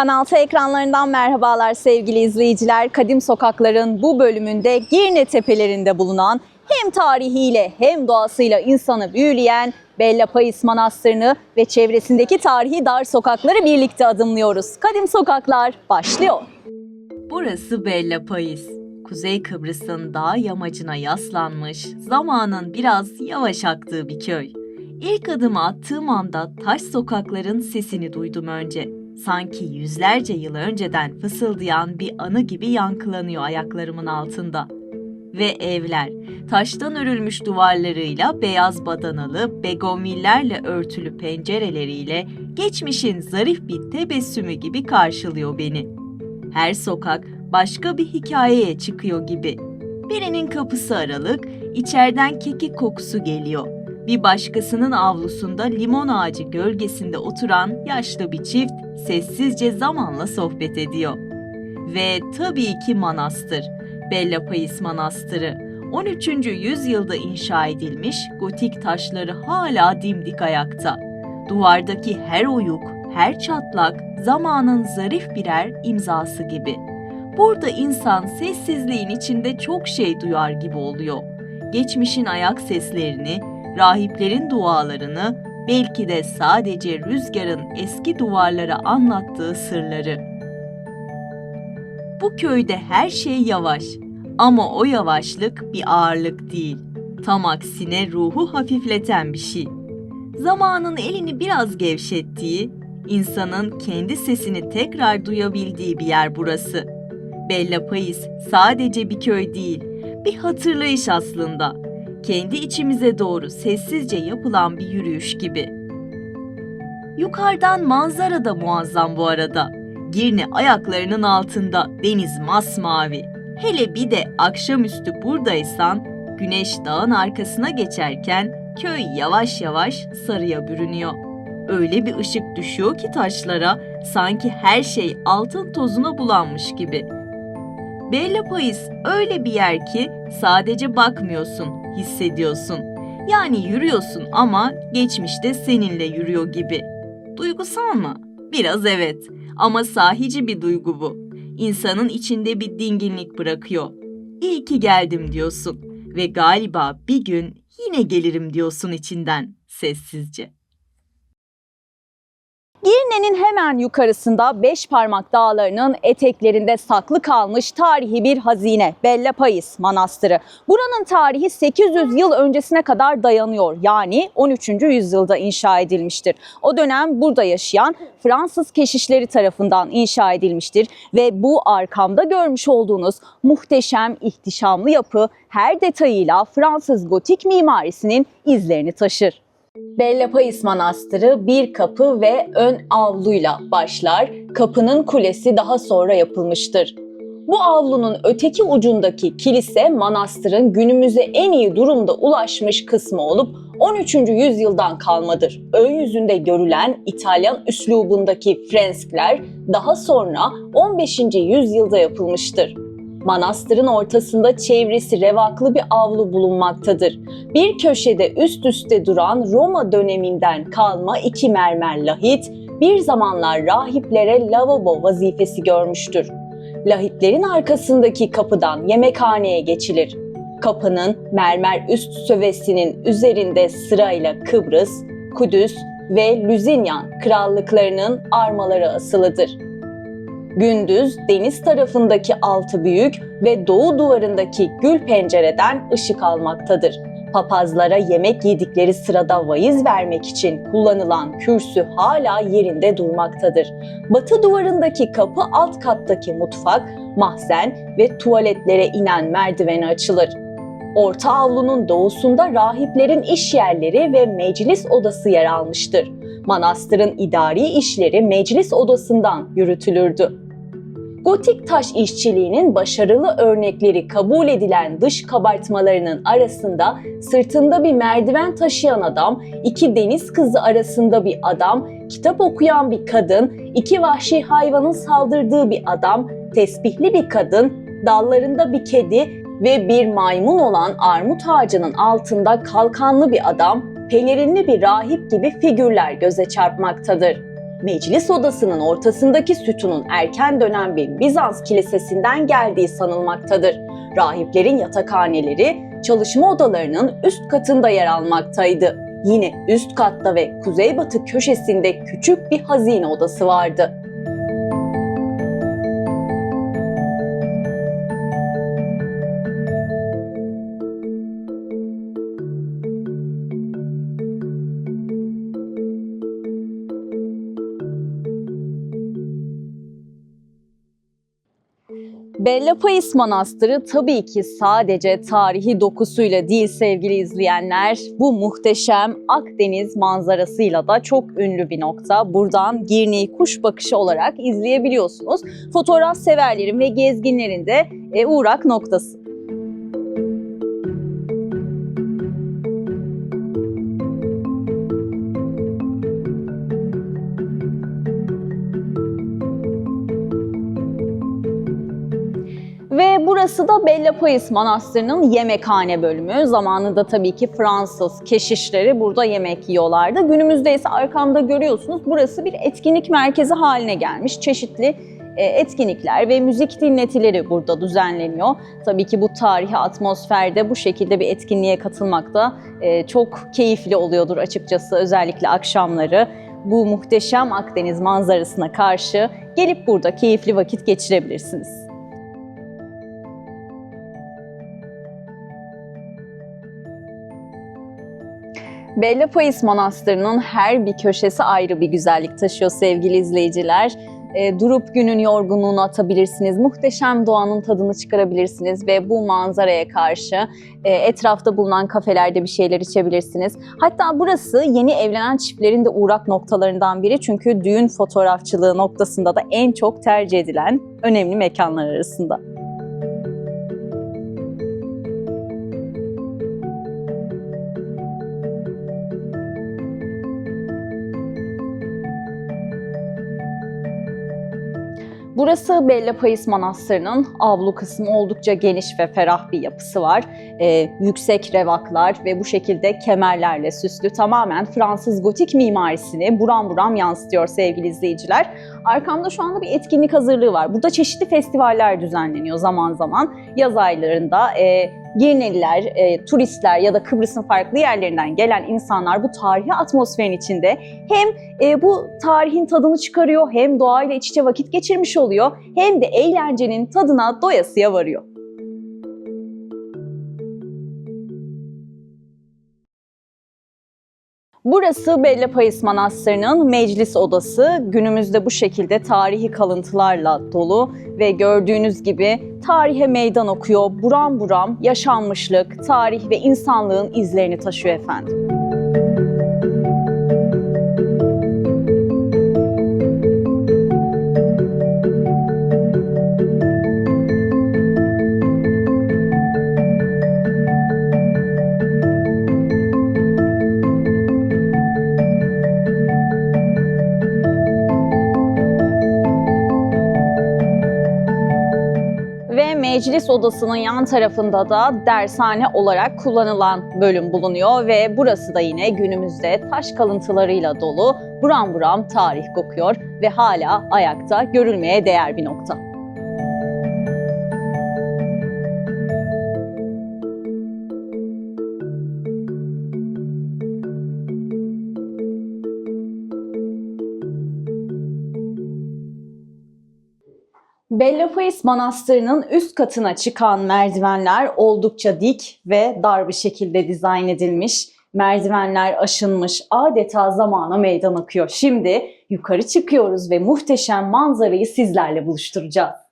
Kanal T ekranlarından merhabalar sevgili izleyiciler. Kadim Sokaklar'ın bu bölümünde Girne tepelerinde bulunan hem tarihiyle hem doğasıyla insanı büyüleyen Bella Pais Manastırı'nı ve çevresindeki tarihi dar sokakları birlikte adımlıyoruz. Kadim Sokaklar başlıyor. Burası Bella Pais. Kuzey Kıbrıs'ın dağ yamacına yaslanmış, zamanın biraz yavaş aktığı bir köy. İlk adımı attığım anda taş sokakların sesini duydum önce. Sanki yüzlerce yıl önceden fısıldayan bir anı gibi yankılanıyor ayaklarımın altında. Ve evler, taştan örülmüş duvarlarıyla beyaz badanalı, begonvillerle örtülü pencereleriyle geçmişin zarif bir tebessümü gibi karşılıyor beni. Her sokak başka bir hikayeye çıkıyor gibi. Birinin kapısı aralık, içeriden kekik kokusu geliyor. Bir başkasının avlusunda limon ağacı gölgesinde oturan yaşlı bir çift sessizce zamanla sohbet ediyor. Ve tabii ki manastır. Bella Pais Manastırı. 13. yüzyılda inşa edilmiş gotik taşları hala dimdik ayakta. Duvardaki her oyuk, her çatlak zamanın zarif birer imzası gibi. Burada insan sessizliğin içinde çok şey duyar gibi oluyor. Geçmişin ayak seslerini, rahiplerin dualarını, belki de sadece rüzgarın eski duvarlara anlattığı sırları. Bu köyde her şey yavaş ama o yavaşlık bir ağırlık değil. Tam aksine ruhu hafifleten bir şey. Zamanın elini biraz gevşettiği, insanın kendi sesini tekrar duyabildiği bir yer burası. Bella Pais sadece bir köy değil, bir hatırlayış aslında. Kendi içimize doğru sessizce yapılan bir yürüyüş gibi. Yukarıdan manzara da muazzam bu arada. Girne ayaklarının altında deniz masmavi. Hele bir de akşamüstü buradaysan güneş dağın arkasına geçerken köy yavaş yavaş sarıya bürünüyor. Öyle bir ışık düşüyor ki taşlara sanki her şey altın tozuna bulanmış gibi. Bella Pais öyle bir yer ki sadece bakmıyorsun, hissediyorsun. Yani yürüyorsun ama geçmişte seninle yürüyor gibi. Duygusal mı? Biraz evet. Ama sahici bir duygu bu. İnsanın içinde bir dinginlik bırakıyor. İyi ki geldim diyorsun ve galiba bir gün yine gelirim diyorsun içinden sessizce. Girne'nin hemen yukarısında Beş Parmak Dağları'nın eteklerinde saklı kalmış tarihi bir hazine Bella Pais Manastırı. Buranın tarihi 800 yıl öncesine kadar dayanıyor. Yani 13. yüzyılda inşa edilmiştir. O dönem burada yaşayan Fransız keşişleri tarafından inşa edilmiştir ve bu arkamda görmüş olduğunuz muhteşem ihtişamlı yapı her detayıyla Fransız gotik mimarisinin izlerini taşır. Bella Pais Manastırı bir kapı ve ön avluyla başlar. Kapının kulesi daha sonra yapılmıştır. Bu avlunun öteki ucundaki kilise manastırın günümüze en iyi durumda ulaşmış kısmı olup 13. yüzyıldan kalmadır. Ön yüzünde görülen İtalyan üslubundaki freskler daha sonra 15. yüzyılda yapılmıştır. Manastırın ortasında çevresi revaklı bir avlu bulunmaktadır. Bir köşede üst üste duran Roma döneminden kalma iki mermer lahit, bir zamanlar rahiplere lavabo vazifesi görmüştür. Lahitlerin arkasındaki kapıdan yemekhaneye geçilir. Kapının mermer üst sövesinin üzerinde sırayla Kıbrıs, Kudüs ve Lüzinyan krallıklarının armaları asılıdır. Gündüz deniz tarafındaki altı büyük ve doğu duvarındaki gül pencereden ışık almaktadır. Papazlara yemek yedikleri sırada vaiz vermek için kullanılan kürsü hala yerinde durmaktadır. Batı duvarındaki kapı alt kattaki mutfak, mahzen ve tuvaletlere inen merdiveni açılır. Orta avlunun doğusunda rahiplerin iş yerleri ve meclis odası yer almıştır. Manastırın idari işleri meclis odasından yürütülürdü. Gotik taş işçiliğinin başarılı örnekleri kabul edilen dış kabartmalarının arasında sırtında bir merdiven taşıyan adam, iki deniz kızı arasında bir adam, kitap okuyan bir kadın, iki vahşi hayvanın saldırdığı bir adam, tesbihli bir kadın, dallarında bir kedi ve bir maymun olan armut ağacının altında kalkanlı bir adam, pelerinli bir rahip gibi figürler göze çarpmaktadır. meclis odasının ortasındaki sütunun erken dönem bir Bizans kilisesinden geldiği sanılmaktadır. Rahiplerin yatakhaneleri çalışma odalarının üst katında yer almaktaydı. Yine üst katta ve kuzeybatı köşesinde küçük bir hazine odası vardı. Bella Pais Manastırı tabii ki sadece tarihi dokusuyla değil sevgili izleyenler, bu muhteşem Akdeniz manzarasıyla da çok ünlü bir nokta. Buradan Girne'yi kuş bakışı olarak izleyebiliyorsunuz. Fotoğraf severlerin ve gezginlerin de e, uğrak noktası. Burası da Bella Pais Manastırı'nın yemekhane bölümü. Zamanında tabii ki Fransız keşişleri burada yemek yiyorlardı. Günümüzde ise arkamda görüyorsunuz burası bir etkinlik merkezi haline gelmiş. Çeşitli e, etkinlikler ve müzik dinletileri burada düzenleniyor. Tabii ki bu tarihi atmosferde bu şekilde bir etkinliğe katılmak da e, çok keyifli oluyordur açıkçası özellikle akşamları. Bu muhteşem Akdeniz manzarasına karşı gelip burada keyifli vakit geçirebilirsiniz. Bella Pais Manastırı'nın her bir köşesi ayrı bir güzellik taşıyor sevgili izleyiciler. E, durup günün yorgunluğunu atabilirsiniz, muhteşem doğanın tadını çıkarabilirsiniz ve bu manzaraya karşı e, etrafta bulunan kafelerde bir şeyler içebilirsiniz. Hatta burası yeni evlenen çiftlerin de uğrak noktalarından biri çünkü düğün fotoğrafçılığı noktasında da en çok tercih edilen önemli mekanlar arasında. Burası Bella Pais Manastırı'nın avlu kısmı oldukça geniş ve ferah bir yapısı var. Ee, yüksek revaklar ve bu şekilde kemerlerle süslü tamamen Fransız gotik mimarisini buram buram yansıtıyor sevgili izleyiciler. Arkamda şu anda bir etkinlik hazırlığı var. Burada çeşitli festivaller düzenleniyor zaman zaman. Yaz aylarında e, Girneliler, e, turistler ya da Kıbrıs'ın farklı yerlerinden gelen insanlar bu tarihi atmosferin içinde hem e, bu tarihin tadını çıkarıyor, hem doğayla iç içe vakit geçirmiş oluyor, hem de eğlencenin tadına doyasıya varıyor. Burası Bella Pais Manastırı'nın meclis odası. Günümüzde bu şekilde tarihi kalıntılarla dolu ve gördüğünüz gibi tarihe meydan okuyor. Buram buram yaşanmışlık, tarih ve insanlığın izlerini taşıyor efendim. Meclis odasının yan tarafında da dershane olarak kullanılan bölüm bulunuyor ve burası da yine günümüzde taş kalıntılarıyla dolu buram buram tarih kokuyor ve hala ayakta görülmeye değer bir nokta. Bella Pais Manastırı'nın üst katına çıkan merdivenler oldukça dik ve dar bir şekilde dizayn edilmiş. Merdivenler aşınmış, adeta zamana meydan akıyor. Şimdi yukarı çıkıyoruz ve muhteşem manzarayı sizlerle buluşturacağız.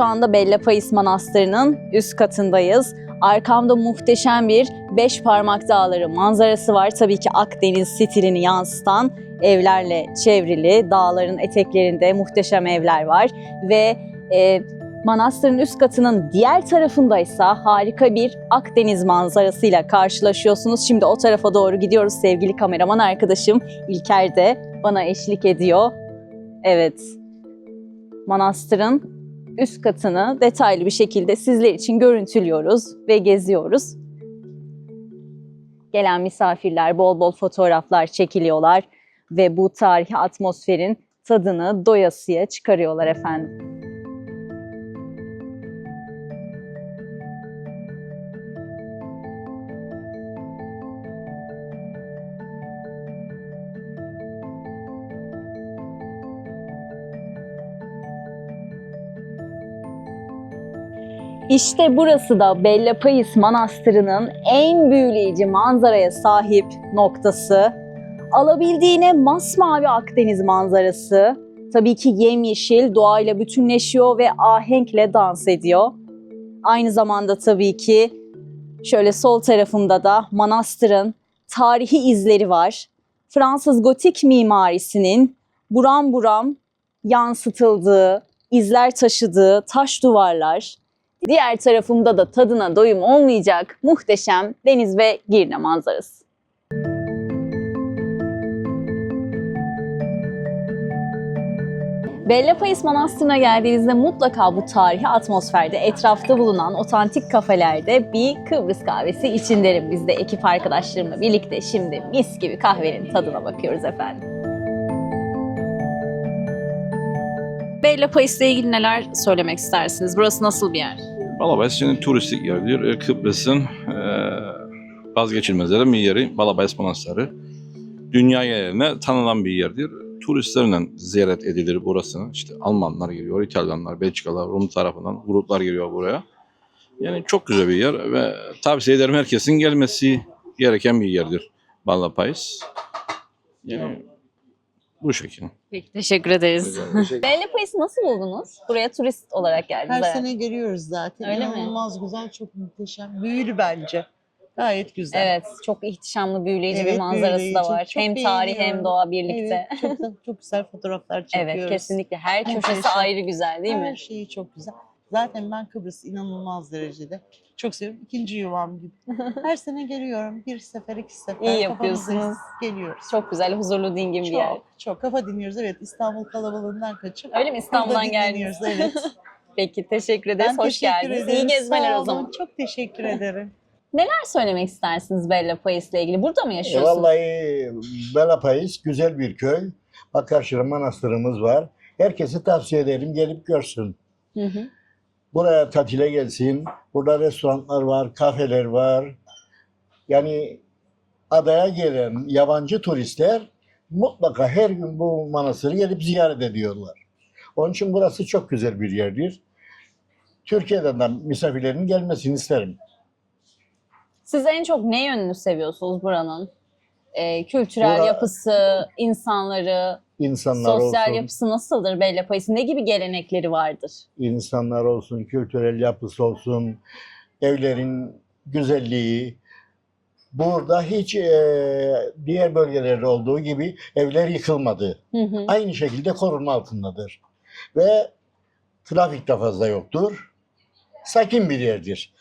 Şu anda Bella Pais Manastırı'nın üst katındayız. Arkamda muhteşem bir Beş Parmak Dağları manzarası var. Tabii ki Akdeniz stilini yansıtan evlerle çevrili dağların eteklerinde muhteşem evler var ve e, manastırın üst katının diğer tarafındaysa harika bir Akdeniz manzarasıyla karşılaşıyorsunuz. Şimdi o tarafa doğru gidiyoruz. Sevgili kameraman arkadaşım İlker de bana eşlik ediyor. Evet. Manastırın üst katını detaylı bir şekilde sizler için görüntülüyoruz ve geziyoruz. Gelen misafirler bol bol fotoğraflar çekiliyorlar ve bu tarihi atmosferin tadını doyasıya çıkarıyorlar efendim. İşte burası da Bellapais Manastırı'nın en büyüleyici manzaraya sahip noktası. Alabildiğine masmavi Akdeniz manzarası. Tabii ki yemyeşil doğayla bütünleşiyor ve ahenkle dans ediyor. Aynı zamanda tabii ki şöyle sol tarafımda da manastırın tarihi izleri var. Fransız gotik mimarisinin buram buram yansıtıldığı, izler taşıdığı taş duvarlar, Diğer tarafımda da tadına doyum olmayacak muhteşem deniz ve Girne manzarası. Bellapais Manastırı'na geldiğinizde mutlaka bu tarihi atmosferde etrafta bulunan otantik kafelerde bir Kıbrıs kahvesi için derim. Biz de ekip arkadaşlarımla birlikte şimdi mis gibi kahvenin tadına bakıyoruz efendim. Bellapais ile ilgili neler söylemek istersiniz? Burası nasıl bir yer? Balabes şimdi turistik yerdir. E, Kıbrıs'ın e, vazgeçilmezlerinden bir yeri Balabes Manastırı. Dünya yerine tanınan bir yerdir. Turistlerle ziyaret edilir burasını. İşte Almanlar geliyor, İtalyanlar, Belçikalar, Rum tarafından gruplar geliyor buraya. Yani çok güzel bir yer ve tavsiye ederim herkesin gelmesi gereken bir yerdir Balapais. Yani bu şekilde. Peki teşekkür ederiz. Bellapa'yı nasıl buldunuz? Buraya turist olarak geldiniz. Her sene geliyoruz zaten. Öyle mi? İnanılmaz güzel, çok muhteşem. Büyülü bence. Gayet güzel. Evet, çok ihtişamlı, büyüleyici bir Evet, manzarası da büyüleyici. var. Çok hem tarih hem beğeniyorum. doğa birlikte. Evet, çok, da- çok güzel fotoğraflar çekiyoruz. Evet, kesinlikle. Her köşesi Muhteşem. ayrı güzel değil mi? Her şeyi çok güzel. Zaten ben Kıbrıs inanılmaz derecede çok seviyorum. İkinci yuvam gibi. Her sene geliyorum. Bir sefer, iki sefer. İyi Kafamızı yapıyorsunuz. Geliyoruz. Çok güzel, huzurlu, dingin bir yer. çok, çok kafa dinliyoruz. Evet, İstanbul kalabalığından kaçıp. Öyle mi? İstanbul'dan burada geldiniz. dinleniyoruz, Evet. Peki, teşekkür ederiz. Ben Hoş teşekkür geldiniz. ederim. İyi gezmeler Sağ o olun. zaman. Çok teşekkür ederim. Neler söylemek istersiniz Bella Pais ile ilgili? Burada mı E, yaşıyorsunuz? vallahi Belapayız güzel bir köy. Bak karşıda manastırımız var. Herkese tavsiye ederim gelip görsün. Hı hı. Buraya tatile gelsin. Burada restoranlar var, kafeler var. Yani adaya gelen yabancı turistler mutlaka her gün bu manastırı gelip ziyaret ediyorlar. Onun için burası çok güzel bir yerdir. Türkiye'den de misafirlerin gelmesini isterim. Siz en çok ne yönünü seviyorsunuz buranın? Ee, kültürel Bura- yapısı, insanları, İnsanlar sosyal olsun. yapısı nasıldır Bella Pais'in? Ne gibi gelenekleri vardır? insanlar olsun, kültürel yapısı olsun, evlerin güzelliği. Burada hiç eee, diğer bölgelerde olduğu gibi evler yıkılmadı. Hı hı. Aynı şekilde korunma altındadır. Ve trafik de fazla yoktur. Sakin bir yerdir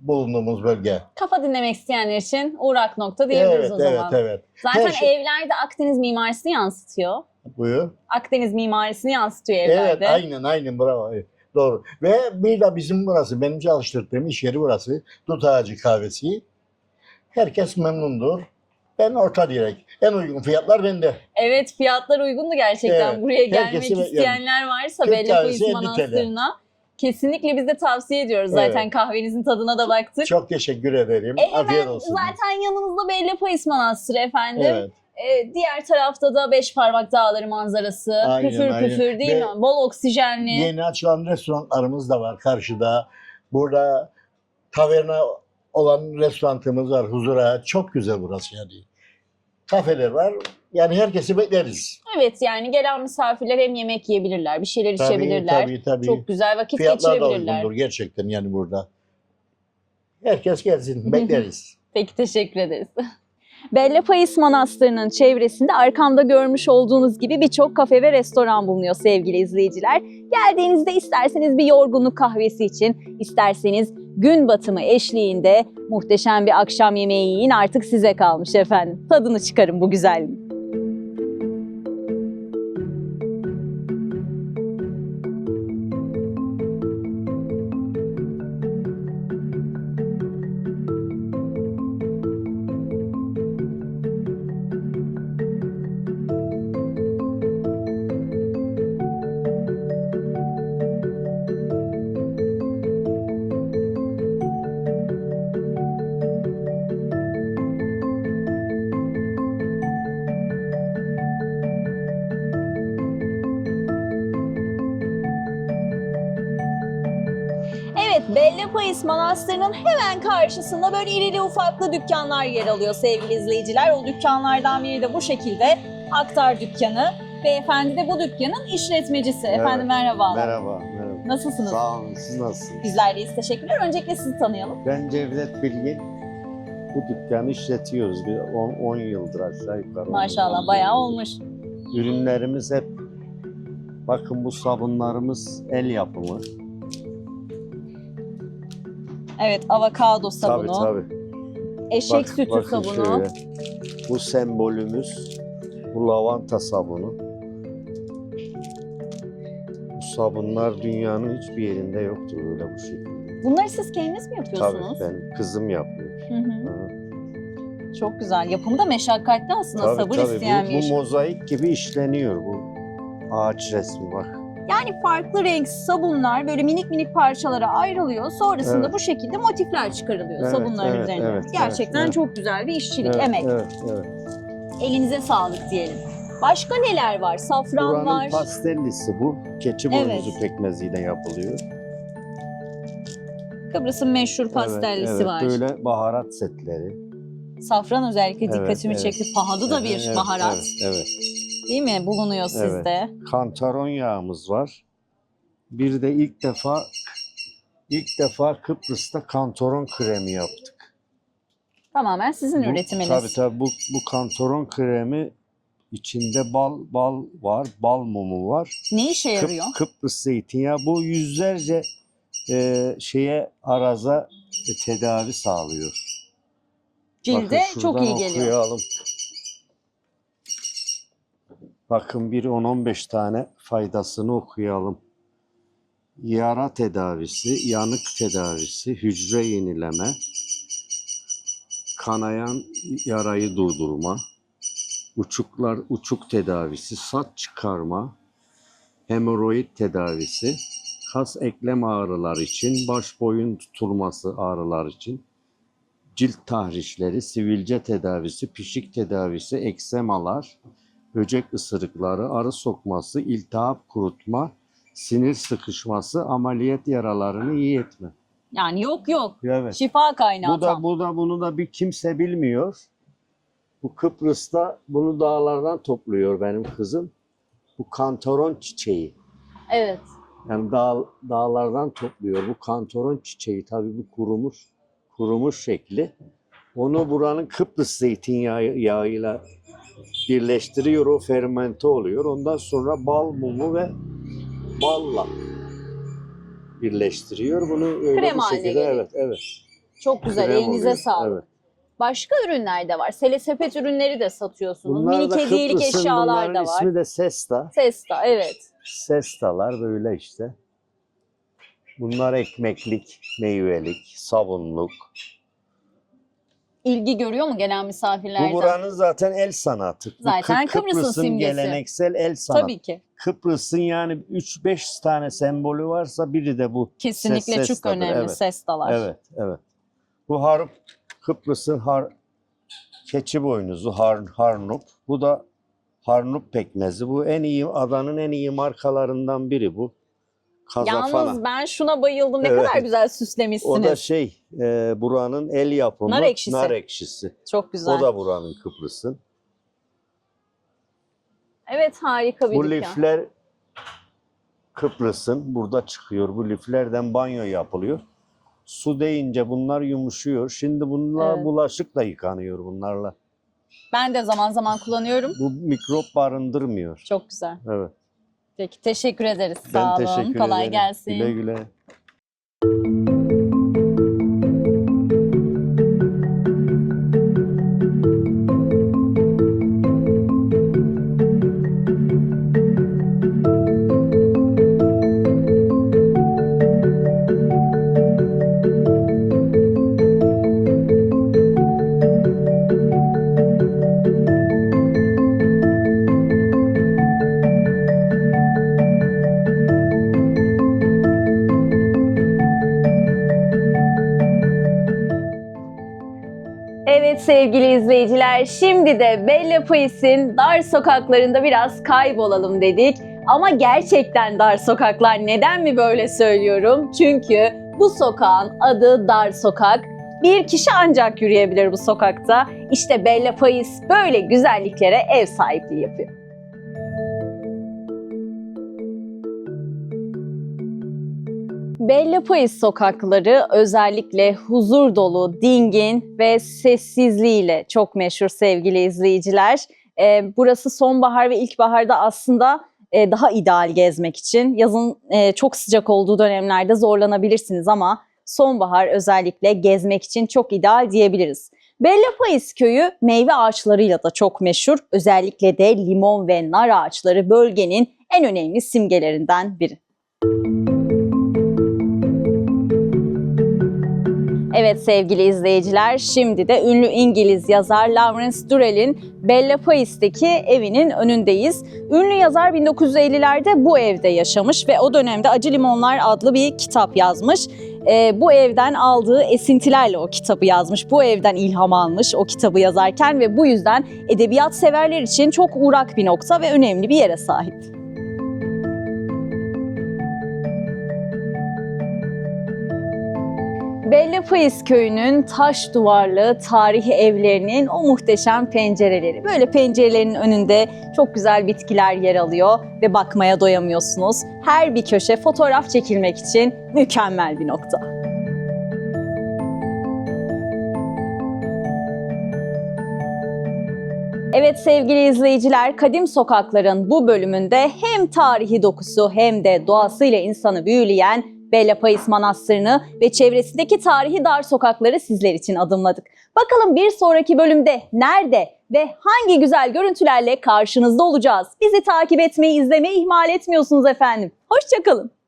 bulunduğumuz bölge. Kafa dinlemek isteyenler için uğrak nokta diyebiliriz Evet, o evet, zaman. evet. Zaten Her şey- evlerde Akdeniz mimarisini yansıtıyor. Buyur. Akdeniz mimarisini yansıtıyor Evet, evlerde. aynen, aynen, bravo. Evet, Doğru. Ve bir de bizim burası, benim çalıştırdığım iş yeri burası. Dut Ağacı Kahvesi. Herkes memnundur. Ben orta direk. En uygun fiyatlar bende. Evet, fiyatlar uygundu gerçekten. Evet, Buraya gelmek isteyenler varsa 50 TL. Manastırı'na kesinlikle biz de tavsiye ediyoruz. Evet. Zaten kahvenizin tadına da baktık. Çok teşekkür ederim. E Afiyet hemen olsun. zaten yanınızda Bella Pais Manastırı efendim. Evet. E, diğer tarafta da Beş Parmak Dağları manzarası. Aynen, püfür aynen. püfür değil Ve mi? Bol oksijenli. Yeni açılan restoranlarımız da var karşıda. Burada taverna olan restoranımız var Huzura. Çok güzel burası yani. Kafeler var. Yani herkesi bekleriz. Evet yani gelen misafirler hem yemek yiyebilirler, bir şeyler Tabii, içebilirler. tabii, tabii. Çok güzel vakit Fiyatlar da geçirebilirler. uygundur gerçekten yani burada. Herkes gelsin, bekleriz. Peki teşekkür ederiz. Bella Pais Manastırı'nın çevresinde arkamda görmüş olduğunuz gibi birçok kafe ve restoran bulunuyor sevgili izleyiciler. Geldiğinizde isterseniz bir yorgunluk kahvesi için, isterseniz gün batımı eşliğinde muhteşem bir akşam yemeği yiyin artık size kalmış efendim. Tadını çıkarın bu güzelliğin. Böyle irili ufaklı dükkanlar yer alıyor sevgili izleyiciler. O dükkanlardan biri de bu şekilde Aktar Dükkanı. Beyefendi de bu dükkanın işletmecisi. Evet. Efendim merhaba. Merhaba, merhaba. Nasılsınız? Sağ olun, siz nasılsınız? Bizler deyiz. Teşekkürler. Öncelikle sizi tanıyalım. Ben Cevdet Bilgin. Bu dükkanı işletiyoruz. Bir 10 yıldır aşağı yukarı. Maşallah bayağı olmuş. Ürünlerimiz hep, bakın bu sabunlarımız el yapımı. Evet, avokado sabunu, Tabii tabii. eşek Bak- sütü bakın sabunu. şöyle. Bu sembolümüz, bu lavanta sabunu. Bu sabunlar dünyanın hiçbir yerinde yoktur böyle bu şekilde. Bunları siz kendiniz mi Tabii yapıyorsunuz? ben kızım yapıyor. Hı hı. Çok güzel. Yapımı da meşakkatli aslında. Tabii, Sabır tabii. isteyen bu, bir iş. bu mozaik gibi işleniyor bu ağaç resmi bak. Yani farklı renk sabunlar böyle minik minik parçalara ayrılıyor. Sonrasında Evet. bu şekilde motifler çıkarılıyor Evet, sabunların evet, üzerine. evet, Gerçekten evet, çok güzel bir işçilik, Evet, emek. Evet, evet. Elinize sağlık diyelim. Başka neler var? Safran Buranın var. pastellisi bu. Keçi Evet. boynuzu pekmeziyle yapılıyor. Kıbrıs'ın meşhur pastellisi evet, evet. var. Böyle baharat setleri. Safran özellikle Evet, dikkatimi evet. çekti. Pahalı da bir Evet, baharat. Evet, evet. Değil mi? Bulunuyor sizde. Kantaron yağımız var. Bir de ilk defa ilk defa Kıbrıs'ta kantaron kremi yaptık. Tamamen sizin Bu- üretiminiz. Tabii tabii bu, bu kantaron kremi içinde bal bal var, bal mumu var. Ne işe Kıp- yarıyor? Kıbrıs zeytinyağı bu yüzlerce e, şeye araza e, tedavi sağlıyor. Cilde Bakın çok iyi geliyor. okuyalım. Bakın bir 10-15 tane faydasını okuyalım. Yara tedavisi, yanık tedavisi, hücre yenileme, kanayan yarayı durdurma, uçuklar uçuk tedavisi, saç çıkarma, hemoroid tedavisi, kas eklem ağrılar için, baş boyun tutulması ağrılar için, cilt tahrişleri, sivilce tedavisi, pişik tedavisi, eksemalar, böcek ısırıkları, arı sokması, iltihap kurutma, sinir sıkışması, ameliyat yaralarını iyi etme. Yani yok yok. Evet. Şifa kaynağı Bu da tam. bu da bunu da bir kimse bilmiyor. Bu Kıbrıs'ta bunu dağlardan topluyor benim kızım. Bu kantaron çiçeği. Evet. Yani dağ, dağlardan topluyor. Bu kantaron çiçeği tabii bu kurumuş kurumuş şekli. Onu buranın Kıbrıs zeytinyağı yağıyla birleştiriyor. O fermente oluyor. Ondan sonra bal mumu ve balla birleştiriyor. Bunu öyle Krem haline şekilde geliyor. evet evet. Çok güzel. krem Elinize oluyor. sağlık. Evet. Başka ürünler de var. Selesepet ürünleri de satıyorsunuz. Bunlar Minik da hediyelik Kıbrıs'ın, eşyalar bunların da var. ismi de Sesta. Sesta evet. Sestalar böyle işte. Bunlar ekmeklik, meyvelik, sabunluk. İlgi görüyor mu gelen misafirlerden? Bu buranın zaten el sanatı. Zaten Kı- Kıbrıs'ın Kıbrıs'ın simgesi. geleneksel el sanatı. Tabii ki. Kıbrıs'ın yani 3-5 tane sembolü varsa biri de bu. Kesinlikle Ses- çok önemli evet. sestalar. Evet, evet. Bu harp Kıbrıs'ın har keçi boynuzu har, harnup. Bu da harnup pekmezi. Bu en iyi adanın en iyi markalarından biri bu. Kazafana. Yalnız ben şuna bayıldım. Ne Evet. kadar güzel O süslemişsiniz. da şey, e, buranın el yapımı Nar ekşisi. nar ekşisi. Çok güzel. O da buranın Kıbrıs'ın. Evet harika bir Bu dükkan. Su deyince bunlar yumuşuyor. Şimdi bunlar Evet. bulaşık da yıkanıyor bunlarla. Ben de zaman zaman kullanıyorum. Bu mikrop barındırmıyor. Çok güzel. Evet. Peki teşekkür ederiz. Ben Sağ olun. teşekkür Kolay ederim. gelsin. Güle güle. Sevgili izleyiciler, şimdi de Bella Pais'in dar sokaklarında biraz kaybolalım dedik. Ama gerçekten dar sokaklar neden mi böyle söylüyorum? Çünkü bu sokağın adı Dar Sokak. Bir kişi ancak yürüyebilir bu sokakta. İşte Bella Pais böyle güzelliklere ev sahipliği yapıyor. Bella Pais sokakları özellikle huzur dolu, dingin ve sessizliğiyle çok meşhur sevgili izleyiciler. Ee, burası sonbahar ve ilkbaharda aslında e, daha ideal gezmek için. Yazın e, çok sıcak olduğu dönemlerde zorlanabilirsiniz ama sonbahar özellikle gezmek için çok ideal diyebiliriz. Bella Pais köyü meyve ağaçlarıyla da çok meşhur. Özellikle de limon ve nar ağaçları bölgenin en önemli simgelerinden biri. Evet sevgili izleyiciler, şimdi de ünlü İngiliz yazar Lawrence Durrell'in Bella Pais'teki evinin önündeyiz. Ünlü yazar 1950'lerde bu evde yaşamış ve o dönemde Acı Limonlar adlı bir kitap yazmış. Ee, bu evden aldığı esintilerle o kitabı yazmış. Bu evden ilham almış o kitabı yazarken ve bu yüzden edebiyat severler için çok uğrak bir nokta ve önemli bir yere sahip. Bella Pais köyünün taş duvarlı tarihi evlerinin o muhteşem pencereleri. Böyle pencerelerin önünde çok güzel bitkiler yer alıyor ve bakmaya doyamıyorsunuz. Her bir köşe fotoğraf çekilmek için mükemmel bir nokta. Evet sevgili izleyiciler, Kadim Sokakların bu bölümünde hem tarihi dokusu hem de doğasıyla insanı büyüleyen Bella Pais Manastırı'nı ve çevresindeki tarihi dar sokakları sizler için adımladık. Bakalım bir sonraki bölümde nerede ve hangi güzel görüntülerle karşınızda olacağız? Bizi takip etmeyi, izlemeyi ihmal etmiyorsunuz efendim. Hoşçakalın.